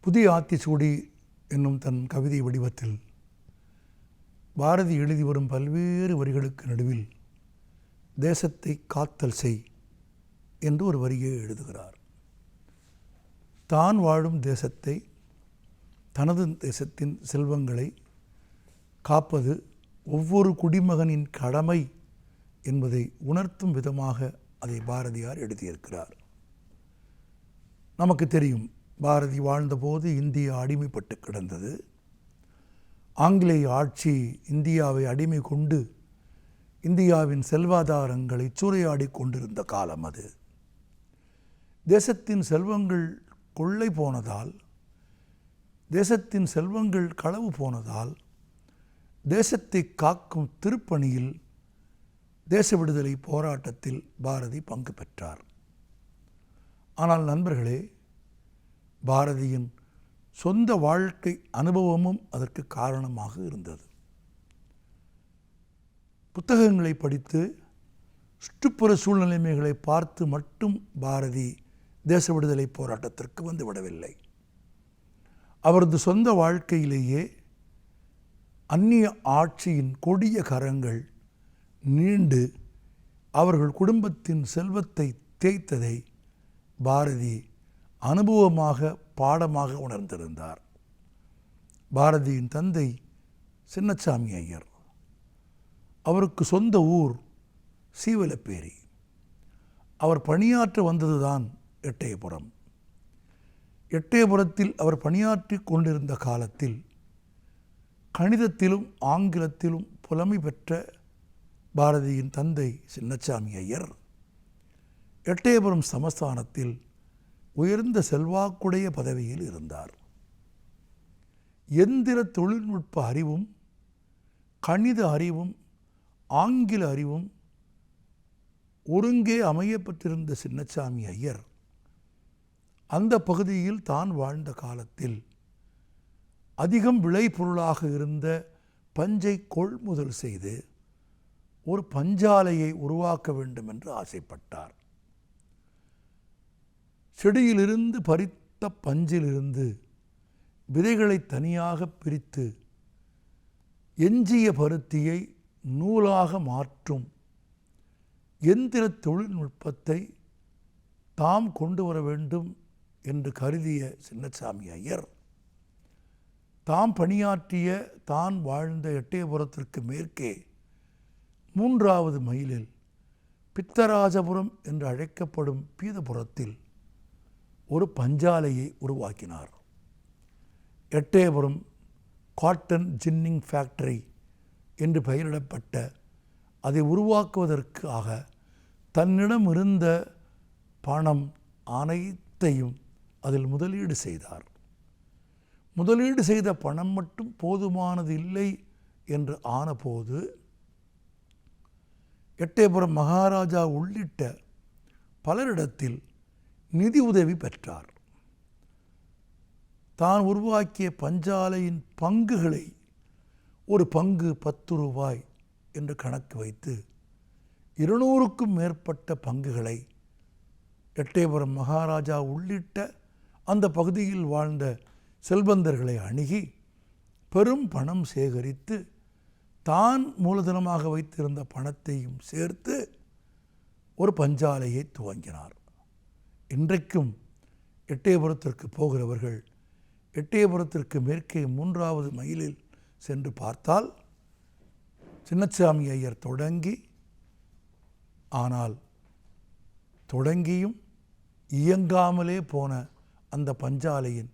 புதிய ஆத்திச்சூடி என்னும் தன் கவிதை வடிவத்தில் பாரதி எழுதி வரும் பல்வேறு வரிகளுக்கு நடுவில் தேசத்தை காத்தல் செய் என்று ஒரு வரியை எழுதுகிறார். தான் வாழும் தேசத்தை தனது தேசத்தின் செல்வங்களை காப்பது ஒவ்வொரு குடிமகனின் கடமை என்பதை உணர்த்தும் விதமாக அதை பாரதியார் எழுதியிருக்கிறார். நமக்கு தெரியும் பாரதி வாழ்ந்தபோது இந்தியா அடிமைப்பட்டு கிடந்தது. ஆங்கிலேய ஆட்சி இந்தியாவை அடிமை கொண்டு இந்தியாவின் செல்வாதாரங்களை சூறையாடி கொண்டிருந்த காலம் அது. தேசத்தின் செல்வங்கள் கொள்ளை போனதால் தேசத்தின் செல்வங்கள் களவு போனதால் தேசத்தை காக்கும் திருப்பணியில் தேச விடுதலை போராட்டத்தில் பாரதி பங்கு பெற்றார். ஆனால் நண்பர்களே பாரதியின் சொந்த வாழ்க்கை அனுபவமும் அதற்கு காரணமாக இருந்தது. புத்தகங்களை படித்து சுற்றுப்புற சூழ்நிலைமைகளை பார்த்து மட்டும் பாரதி தேச விடுதலை போராட்டத்திற்கு வந்து விடவில்லை. அவரது சொந்த வாழ்க்கையிலேயே அந்நிய ஆட்சியின் கொடிய கரங்கள் நீண்டு அவர்கள் குடும்பத்தின் செல்வத்தை தேய்த்ததை பாரதி அனுபவமாக பாடமாக உணர்ந்திருந்தார். பாரதியின் தந்தை சின்னசாமி ஐயர். அவருக்கு சொந்த ஊர் சீவலப்பேரி. அவர் பணியாற்ற வந்ததுதான் எட்டயபுரம். எட்டயபுரத்தில் அவர் பணியாற்றி கொண்டிருந்த காலத்தில் கணிதத்திலும் ஆங்கிலத்திலும் புலமை பெற்ற பாரதியின் தந்தை சின்னசாமி ஐயர். எட்டயபுரம் சமஸ்தானத்தில் உயர்ந்த செல்வாக்குடைய பதவியில் இருந்தார். எந்திர தொழில்நுட்ப அறிவும் கணித அறிவும் ஆங்கில அறிவும் ஒருங்கே அமையப்பட்டிருந்த சின்னசாமி ஐயர் அந்த பகுதியில் தான் வாழ்ந்த காலத்தில் அதிகம் விளைபொருளாக இருந்த பஞ்சை கொள்முதல் செய்து ஒரு பஞ்சாலையை உருவாக்க வேண்டும் என்று ஆசைப்பட்டார். செடியிலிருந்து பறித்த பஞ்சிலிருந்து விதைகளை தனியாக பிரித்து எஞ்சிய பருத்தியை நூலாக மாற்றும் எந்திர தொழில்நுட்பத்தை தாம் கொண்டு வர வேண்டும் என்று கருதிய சின்னசாமி ஐயர். தாம் பணியாற்றிய தான் வாழ்ந்த எட்டயபுரத்திற்கு மேற்கே மூன்றாவது மைலில் பித்தராஜபுரம் என்று அழைக்கப்படும் பீதபுரத்தில் ஒரு பஞ்சாலையை உருவாக்கினார். எட்டயபுரம் காட்டன் ஜின்னிங் ஃபேக்டரி என்று பெயரிடப்பட்ட அதை உருவாக்குவதற்காக தன்னிடம் இருந்த பணம் அனைத்தையும் அதில் முதலீடு செய்தார். முதலீடு செய்த பணம் மட்டும் போதுமானது இல்லை என்று ஆனபோது எட்டயபுரம் மகாராஜா உள்ளிட்ட பலரிடத்தில் நிதி உதவி பெற்றார். தான் உருவாக்கிய பஞ்சாலையின் பங்குகளை ஒரு பங்கு பத்து ரூபாய் என்று கணக்கு வைத்து இருநூறுக்கும் மேற்பட்ட பங்குகளை எட்டயபுரம் மகாராஜா உள்ளிட்ட அந்த பகுதியில் வாழ்ந்த செல்வந்தர்களை அணுகி பெரும் பணம் சேகரித்து தான் மூலதனமாக வைத்திருந்த பணத்தையும் சேர்த்து ஒரு பஞ்சாலையை துவங்கினார். இன்றைக்கும் எட்டயபுரத்திற்கு போகிறவர்கள் எட்டயபுரத்திற்கு மேற்கே மூன்றாவது மைலில் சென்று பார்த்தால் சின்னசாமி ஐயர் தொடங்கி ஆனால் தொடங்கியும் இயங்காமலே போன அந்த பஞ்சாலையின்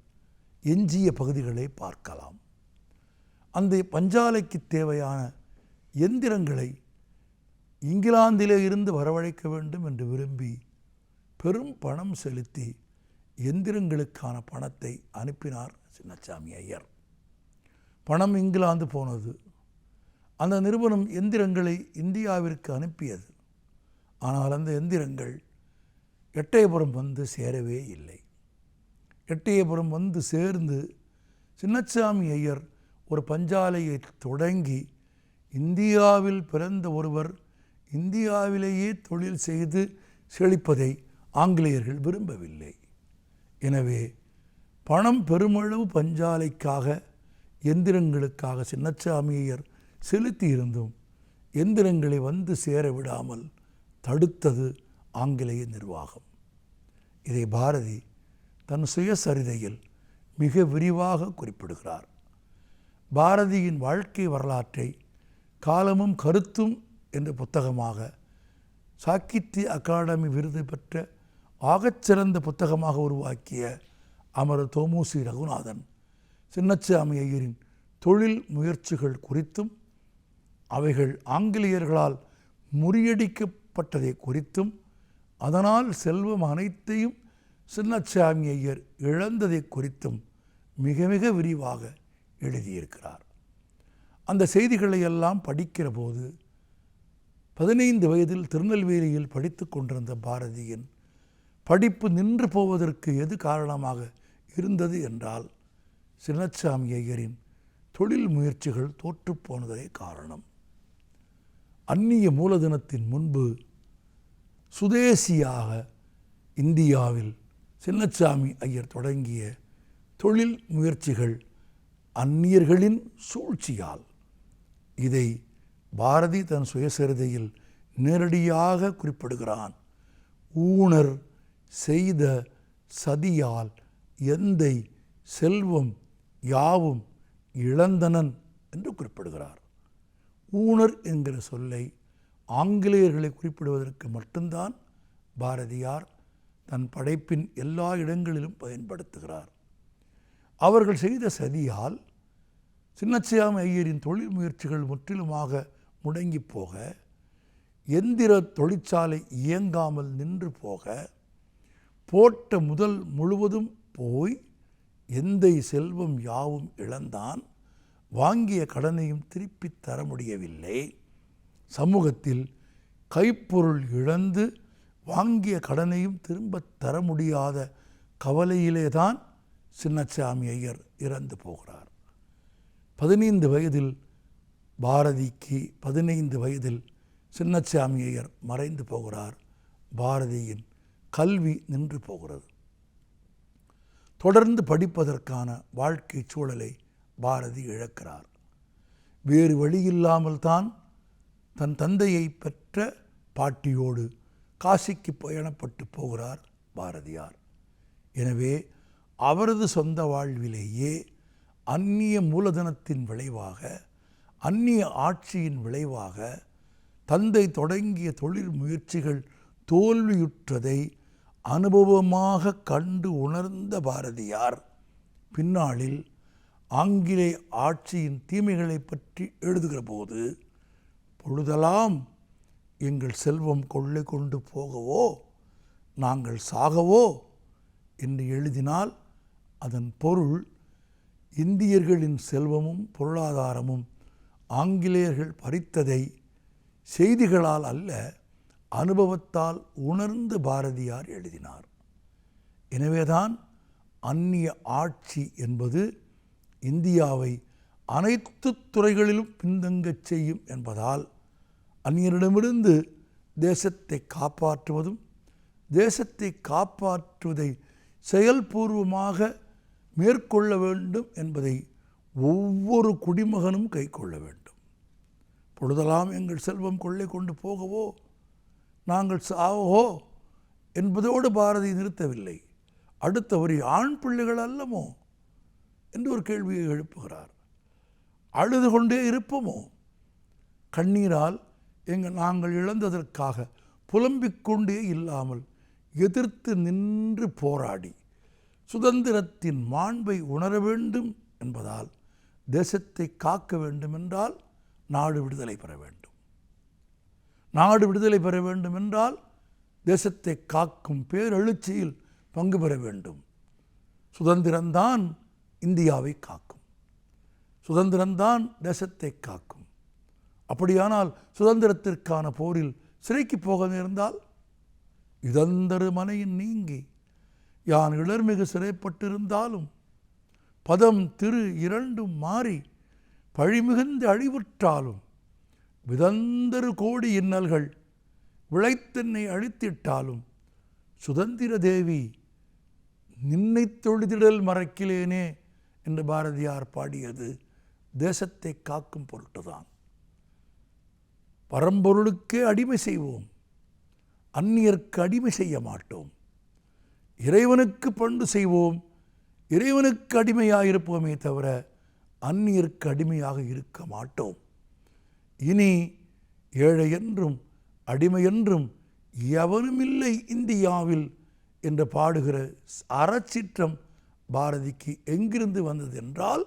எஞ்சிய பகுதிகளை பார்க்கலாம். அந்த பஞ்சாலைக்கு தேவையான எந்திரங்களை இங்கிலாந்திலே இருந்து வரவழைக்க வேண்டும் என்று விரும்பி பெரும் பணம் செலுத்தி எந்திரங்களுக்கான பணத்தை அனுப்பினார் சின்னசாமி ஐயர். பணம் இங்கிலாந்து போனது. அந்த நிறுவனம் எந்திரங்களை இந்தியாவிற்கு அனுப்பியது. ஆனால் அந்த எந்திரங்கள் எட்டயபுரம் வந்து சேரவே இல்லை. எட்டயபுரம் வந்து சேர்ந்து சின்னச்சாமி ஐயர் ஒரு பஞ்சாலையை தொடங்கி இந்தியாவில் பிறந்த ஒருவர் இந்தியாவிலேயே தொழில் செய்து செழிப்பதை ஆங்கிலேயர்கள் விரும்பவில்லை. எனவே பணம் பெருமளவு பஞ்சாலைக்காக எந்திரங்களுக்காக சின்னச்சாமியர் செலுத்தியிருந்தும் எந்திரங்களை வந்து சேர விடாமல் தடுத்தது ஆங்கிலேய நிர்வாகம். இதை பாரதி தன் சுயசரிதையில் மிக விரிவாக குறிப்பிடுகிறார். பாரதியின் வாழ்க்கை வரலாற்றை காலமும் கருத்தும் என்ற புத்தகமாக சாக்கித்ய அகாடமி விருது பெற்ற ஆகச்சிறந்த புத்தகமாக உருவாக்கிய அமர தோமுசி ரகுநாதன் சின்னச்சாமி ஐயரின் தொழில் முயற்சிகள் குறித்தும் அவைகள் ஆங்கிலேயர்களால் முறியடிக்கப்பட்டதை குறித்தும் அதனால் செல்வம் அனைத்தையும் சின்னச்சாமி ஐயர் இழந்ததை குறித்தும் மிக மிக விரிவாக எழுதியிருக்கிறார். அந்த செய்திகளை எல்லாம் படிக்கிற போது பதினைந்து வயதில் திருநெல்வேலியில் படித்து கொண்டிருந்த பாரதியின் படிப்பு நின்று போவதற்கு எது காரணமாக இருந்தது என்றால் சின்னச்சாமி ஐயரின் தொழில் முயற்சிகள் தோற்றுப்போனதே காரணம். அந்நிய மூலதனத்தின் முன்பு சுதேசியாக இந்தியாவில் சின்னச்சாமி ஐயர் தொடங்கிய தொழில் முயற்சிகள் அந்நியர்களின் சூழ்ச்சியால் இதை பாரதி தன் சுயசரிதையில் நேரடியாக குறிப்பிடுகிறான். ஊனர் செய்த சதியால் எந்தை செல்வம் யாவும் இழந்தனன் என்று குறிப்பிடுகிறார். ஊனர் என்கிற சொல்லை ஆங்கிலேயர்களை குறிப்பிடுவதற்கு மட்டும்தான் பாரதியார் தன் படைப்பின் எல்லா இடங்களிலும் பயன்படுத்துகிறார். அவர்கள் செய்த சதியால் சின்னச்சியாம ஐயரின் தொழில் முயற்சிகள் முற்றிலுமாக முடங்கி போக எந்திர தொழிற்சாலை இயங்காமல் நின்று போக போட்ட முதல் முழுவதும் போய் எந்தை செல்வம் யாவும் இழந்தான் வாங்கிய கடனையும் திருப்பித் தர முடியவில்லை. சமூகத்தில் கைப்பொருள் இழந்து வாங்கிய கடனையும் திரும்பத் தர முடியாத கவலையிலே தான் சின்னசாமி ஐயர் இறந்து போகிறார். பதினைந்து வயதில் பாரதிக்கு பதினைந்து வயதில் சின்னச்சாமி ஐயர் மறைந்து போகிறார். பாரதியின் கல்வி நின்று போகிறது. தொடர்ந்து படிப்பதற்கான வாழ்க்கை சூழலை பாரதி இழக்கிறார். வேறு வழியில்லாமல் தான் தன் தந்தையை பெற்ற பாட்டியோடு காசிக்கு பயணப்பட்டு போகிறார் பாரதியார். எனவே அவரது சொந்த வாழ்விலேயே அந்நிய மூலதனத்தின் விளைவாக அந்நிய ஆட்சியின் விளைவாக தந்தை தொடங்கிய தொழில் முயற்சிகள் தோல்வியுற்றதை அனுபவமாக கண்டு உணர்ந்த பாரதியார் பின்னாளில் ஆங்கிலேய ஆட்சியின் தீமைகளை பற்றி எழுதுகிற போது பொழுதெல்லாம் எங்கள் செல்வம் கொள்ளை கொண்டு போகவோ நாங்கள் சாகவோ? என்று எழுதினால் அதன் பொருள் இந்தியர்களின் செல்வமும் பொருளாதாரமும் ஆங்கிலேயர்கள் பறித்ததை செய்திகளால் அல்ல அனுபவத்தால் உணர்ந்து பாரதியார் எழுதினார். எனவேதான் அந்நிய ஆட்சி என்பது இந்தியாவை அனைத்து துறைகளிலும் பின்தங்கச் செய்யும் என்பதால் அந்நியரிடமிருந்து தேசத்தை காப்பாற்றுவதும் தேசத்தை காப்பாற்றுவதை செயல்பூர்வமாக மேற்கொள்ள வேண்டும் என்பதை ஒவ்வொரு குடிமகனும் கைக்கொள்ள வேண்டும். பொழுதெல்லாம் எங்கள் செல்வம் கொள்ளை கொண்டு போகவோ? நாங்கள் சாவோ என்பதோடு பாரதி நிறுத்தவில்லை. அடுத்த வரி ஆண் பிள்ளைகள் அல்லமோ? என்று ஒரு கேள்வியை எழுப்புகிறார். அழுது கொண்டே இருப்போமோ? கண்ணீரால் எங்கள் நாங்கள் இழந்ததற்காக புலம்பிக் கொண்டே இல்லாமல் எதிர்த்து நின்று போராடி சுதந்திரத்தின் மாண்பை உணர வேண்டும் என்பதால் தேசத்தை காக்க வேண்டுமென்றால் நாடு விடுதலை பெற வேண்டும். நாடு விடுதலை பெற வேண்டும் என்றால் தேசத்தை காக்கும் பேரெழுச்சியில் பங்கு பெற வேண்டும். சுதந்திரம்தான் இந்தியாவை காக்கும். சுதந்திரம்தான் தேசத்தை காக்கும். அப்படியானால் சுதந்திரத்திற்கான போரில் சிறைக்கு போக நேர்ந்தால் இதந்தரு மனையின் நீங்கி யான் இளர்மிகு சிறைப்பட்டிருந்தாலும் பதம் திரு இரண்டும் மாறி பழிமிகுந்த அழிவுற்றாலும் விதந்தரு கோடி இன்னல்கள் விளைத்தென்னை அழித்திட்டாலும் சுதந்திர தேவி நின்னை தொழுதிடல் மறக்கிலேனே என்று பாரதியார் பாடியது தேசத்தை காக்கும் பொருட்டுதான். பரம்பொருளுக்கே அடிமை செய்வோம் அந்நியர்க்கு அடிமை செய்ய மாட்டோம். இறைவனுக்கு பண்டு செய்வோம் இறைவனுக்கு அடிமையாக தவிர அந்நியருக்கு அடிமையாக இருக்க மாட்டோம். இனி ஏழை என்றும் அடிமை என்றும் எவனுமில்லை இந்தியாவில் என்று பாடுகிற அறச்சீற்றம் பாரதிக்கு எங்கிருந்து வந்தது என்றால்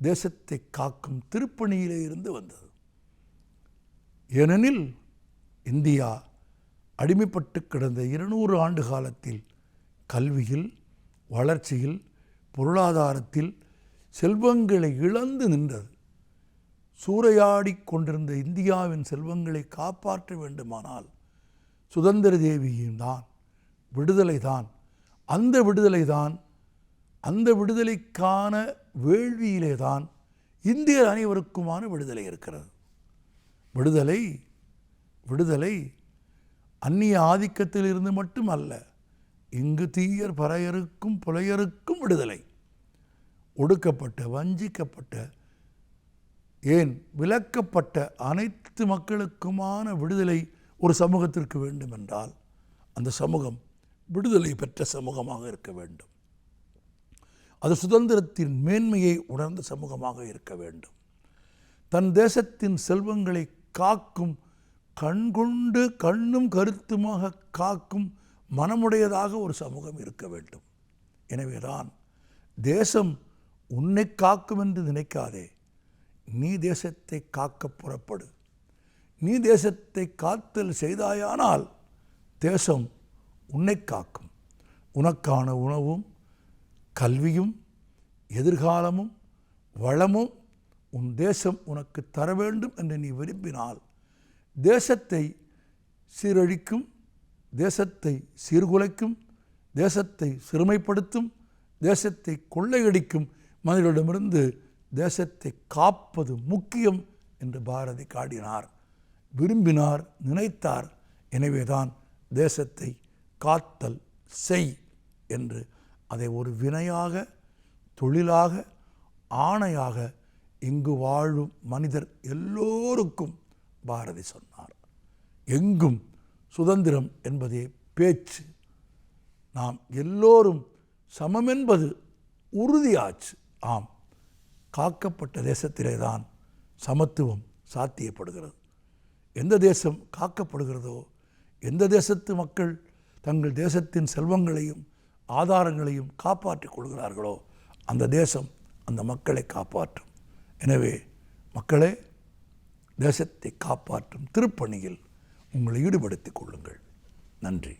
தேசத்தை காக்கும் திருப்பணியிலே இருந்து வந்தது. ஏனெனில் இந்தியா அடிமைப்பட்டு கிடந்த இருநூறு ஆண்டு காலத்தில் கல்வியில் வளர்ச்சியில் பொருளாதாரத்தில் செல்வங்களை இழந்து நின்றது. சூறையாடி கொண்டிருந்த இந்தியாவின் செல்வங்களை காப்பாற்ற வேண்டுமானால் சுதந்திர தேவியும் தான் விடுதலை தான். அந்த விடுதலை தான் அந்த விடுதலைக்கான வேள்வியிலே தான் இந்தியர் அனைவருக்குமான விடுதலை இருக்கிறது. விடுதலை விடுதலை அந்நிய ஆதிக்கத்தில் இருந்து மட்டுமல்ல இங்கு தீயர் பறையருக்கும் புலையருக்கும் விடுதலை. ஒடுக்கப்பட்ட வஞ்சிக்கப்பட்ட ஏன் விலக்கப்பட்ட அனைத்து மக்களுக்குமான விடுதலை ஒரு சமூகத்திற்கு வேண்டும் என்றால் அந்த சமூகம் விடுதலை பெற்ற சமூகமாக இருக்க வேண்டும். அது சுதந்திரத்தின் மேன்மையை உணர்ந்த சமூகமாக இருக்க வேண்டும். தன் தேசத்தின் செல்வங்களை காக்கும் கண்கொண்டு கண்ணும் கருத்துமாக காக்கும் மனமுடையதாக ஒரு சமூகம் இருக்க வேண்டும். எனவேதான் தேசம் உன்னை காக்கும் என்று நினைக்காதே. நீ தேசத்தை காக்க புறப்படு. நீ தேசத்தை காத்தல் செய்தாயானால் தேசம் உன்னை காக்கும். உனக்கான உணவும் கல்வியும் எதிர்காலமும் வளமும் உன் தேசம் உனக்கு தர வேண்டும் என்று நீ விரும்பினால் தேசத்தை சீரழிக்கும் தேசத்தை சீர்குலைக்கும் தேசத்தை சிறுமைப்படுத்தும் தேசத்தை கொள்ளையடிக்கும் மனிதர்களிடமிருந்து தேசத்தை காப்பது முக்கியம் என்று பாரதி காடினார் விரும்பினார் நினைத்தார். எனவேதான் தேசத்தை காத்தல் செய் என்று அதை ஒரு வினையாக தொழிலாக ஆணையாக இங்கு வாழும் மனிதர் எல்லோருக்கும் பாரதி சொன்னார். எங்கும் சுதந்திரம் என்பதே பேச்சு. நாம் எல்லோரும் சமம் என்பது உறுதியாச்சு. ஆம் காக்கப்பட்ட தேசத்திலே தான் சமத்துவம் சாத்தியப்படுகிறது. எந்த தேசம் காக்கப்படுகிறதோ எந்த தேசத்து மக்கள் தங்கள் தேசத்தின் செல்வங்களையும் ஆதாரங்களையும் காப்பாற்றிக் கொள்கிறார்களோ அந்த தேசம் அந்த மக்களை காப்பாற்றும். எனவே மக்களே தேசத்தை காப்பாற்றும் திருப்பணியில் உங்களை ஈடுபடுத்திக் கொள்ளுங்கள். நன்றி.